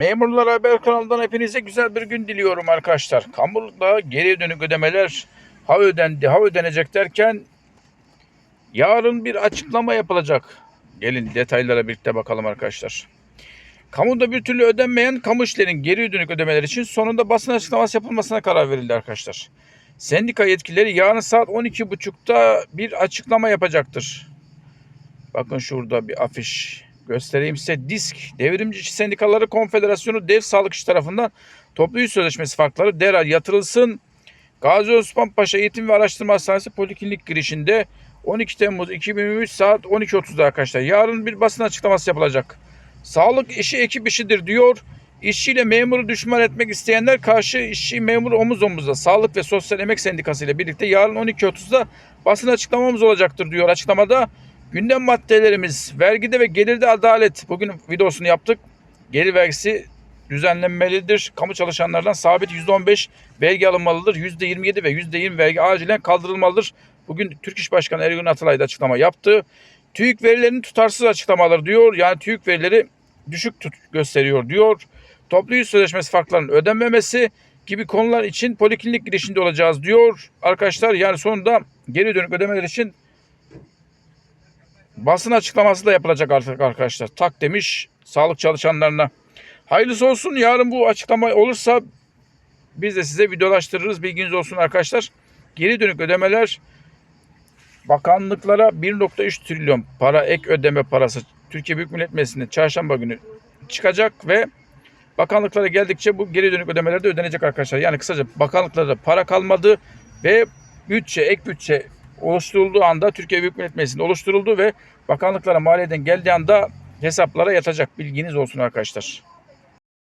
Memurlar Haber kanalından hepinize güzel bir gün diliyorum arkadaşlar. Kamuda geriye dönük ödemeler ha ödendi ha ödenecek derken yarın bir açıklama yapılacak. Gelin detaylara birlikte bakalım arkadaşlar. Kamuda bir türlü ödenmeyen kamu işlerinin geri dönük ödemeler için sonunda basın açıklaması yapılmasına karar verildi arkadaşlar. Sendika yetkilileri yarın saat 12.30'da bir açıklama yapacaktır. Bakın şurada bir afiş göstereyim size. DİSK, Devrimci Sendikaları Konfederasyonu Dev Sağlık İşi tarafından toplu iş sözleşmesi farkları derhal yatırılsın. Gazi Osman Paşa Eğitim ve Araştırma Hastanesi Poliklinik girişinde 12 Temmuz 2023 saat 12.30'da arkadaşlar. Yarın bir basın açıklaması yapılacak. Sağlık işi ekip işidir diyor. İşçiyle memuru düşman etmek isteyenler karşı işçi memur omuz omuza Sağlık ve Sosyal Emek Sendikası ile birlikte yarın 12.30'da basın açıklamamız olacaktır diyor açıklamada. Gündem maddelerimiz vergide ve gelirde adalet. Bugün videosunu yaptık. Gelir vergisi düzenlenmelidir. Kamu çalışanlardan sabit %15 vergi alınmalıdır. %27 ve %20 vergi acilen kaldırılmalıdır. Bugün Türk İş Başkanı Ergun Atalay da açıklama yaptı. TÜİK verilerinin tutarsız açıklamaları diyor. Yani TÜİK verileri düşük tut gösteriyor diyor. Toplu yüz sözleşmesi farklarının ödenmemesi gibi konular için poliklinik girişinde olacağız diyor. Arkadaşlar yani sonunda geri dönük ödemeler için basın açıklaması da yapılacak artık arkadaşlar. Tak demiş sağlık çalışanlarına. Hayırlısı olsun. Yarın bu açıklama olursa biz de size videolaştırırız. Bilginiz olsun arkadaşlar. Geri dönük ödemeler bakanlıklara 1.3 trilyon para ek ödeme parası Türkiye Büyük Millet Meclisi'nde çarşamba günü çıkacak ve bakanlıklara geldikçe bu geri dönük ödemeler de ödenecek arkadaşlar. Yani kısaca bakanlıklarda para kalmadı ve bütçe, ek bütçe oluşturulduğu anda Türkiye Büyük Millet Meclisi'nde oluşturuldu ve bakanlıklara maliyeden geldiği anda hesaplara yatacak bilginiz olsun arkadaşlar.